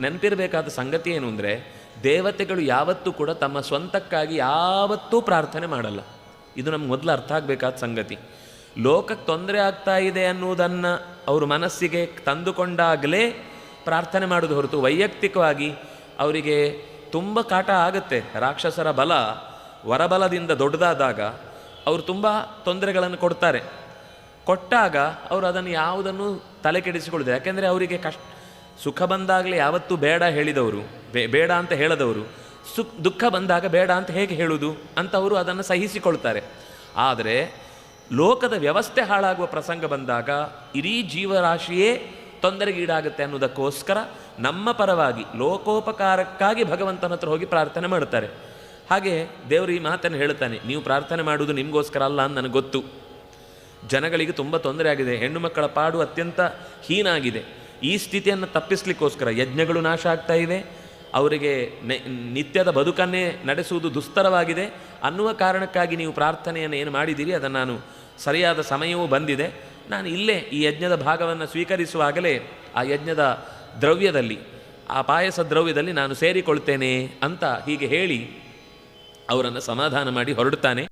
ನೆನಪಿರಬೇಕಾದ ಸಂಗತಿ ಏನು ಅಂದರೆ, ದೇವತೆಗಳು ಯಾವತ್ತೂ ಕೂಡ ತಮ್ಮ ಸ್ವಂತಕ್ಕಾಗಿ ಯಾವತ್ತೂ ಪ್ರಾರ್ಥನೆ ಮಾಡಲ್ಲ. ಇದು ನಮ್ಗೆ ಮೊದಲು ಅರ್ಥ ಆಗಬೇಕಾದ ಸಂಗತಿ. ಲೋಕಕ್ಕೆ ತೊಂದರೆ ಆಗ್ತಾ ಇದೆ ಅನ್ನುವುದನ್ನು ಅವರು ಮನಸ್ಸಿಗೆ ತಂದುಕೊಂಡಾಗಲೇ ಪ್ರಾರ್ಥನೆ ಮಾಡೋದು ಹೊರತು ವೈಯಕ್ತಿಕವಾಗಿ ಅವರಿಗೆ ತುಂಬ ಕಾಟ ಆಗುತ್ತೆ. ರಾಕ್ಷಸರ ಬಲ ವರಬಲದಿಂದ ದೊಡ್ಡದಾದಾಗ ಅವರು ತುಂಬ ತೊಂದರೆಗಳನ್ನು ಕೊಡ್ತಾರೆ. ಕೊಟ್ಟಾಗ ಅವರು ಅದನ್ನು ಯಾವುದನ್ನು ತಲೆ ಕೆಡಿಸಿಕೊಳ್ಳಿದೆ ಯಾಕೆಂದರೆ ಅವರಿಗೆ ಕಷ್ಟ ಸುಖ ಬಂದಾಗಲೇ ಯಾವತ್ತೂ ಬೇಡ ಹೇಳಿದವರು ಬೇಡ ಅಂತ ಹೇಳದವರು, ಸುಖ, ದುಃಖ ಬಂದಾಗ ಬೇಡ ಅಂತ ಹೇಗೆ ಹೇಳುವುದು ಅಂತ ಅವರು ಅದನ್ನು ಸಹಿಸಿಕೊಳ್ತಾರೆ. ಆದರೆ ಲೋಕದ ವ್ಯವಸ್ಥೆ ಹಾಳಾಗುವ ಪ್ರಸಂಗ ಬಂದಾಗ ಇಡೀ ಜೀವರಾಶಿಯೇ ತೊಂದರೆಗೀಡಾಗುತ್ತೆ ಅನ್ನೋದಕ್ಕೋಸ್ಕರ ನಮ್ಮ ಪರವಾಗಿ ಲೋಕೋಪಕಾರಕ್ಕಾಗಿ ಭಗವಂತನ ಹತ್ರ ಹೋಗಿ ಪ್ರಾರ್ಥನೆ ಮಾಡುತ್ತಾರೆ ಹಾಗೆ ದೇವರು ಈ ಮಾತನ್ನು ಹೇಳ್ತಾನೆ ನೀವು ಪ್ರಾರ್ಥನೆ ಮಾಡುವುದು ನಿಮಗೋಸ್ಕರ ಅಲ್ಲ ಅಂತ ನನಗೆ ಗೊತ್ತು. ಜನಗಳಿಗೆ ತುಂಬ ತೊಂದರೆ ಆಗಿದೆ, ಹೆಣ್ಣು ಮಕ್ಕಳ ಪಾಡು ಅತ್ಯಂತ ಹೀನಾಗಿದೆ. ಈ ಸ್ಥಿತಿಯನ್ನು ತಪ್ಪಿಸ್ಲಿಕ್ಕೋಸ್ಕರ ಯಜ್ಞಗಳು ನಾಶ ಆಗ್ತಾ ಇವೆ. ಅವರಿಗೆ ನಿತ್ಯದ ಬದುಕನ್ನೇ ನಡೆಸುವುದು ದುಸ್ತರವಾಗಿದೆ. ಅನ್ನುವ ಕಾರಣಕ್ಕಾಗಿ ನೀವು ಪ್ರಾರ್ಥನೆಯನ್ನು ಏನು ಮಾಡಿದ್ದೀರಿ? ಅದನ್ನು ನಾನು ಸರಿಯಾದ ಸಮಯವೂ ಬಂದಿದೆ. ನಾನು ಇಲ್ಲೇ ಈ ಯಜ್ಞದ ಭಾಗವನ್ನು ಸ್ವೀಕರಿಸುವಾಗಲೇ ಆ ಯಜ್ಞದ ದ್ರವ್ಯದಲ್ಲಿ, ಆ ಪಾಯಸ ದ್ರವ್ಯದಲ್ಲಿ ನಾನು ಸೇರಿಕೊಳ್ತೇನೆ ಅಂತ ಹೀಗೆ ಹೇಳಿ ಅವರನ್ನು ಸಮಾಧಾನ ಮಾಡಿ ಹೊರಡ್ತಾನೆ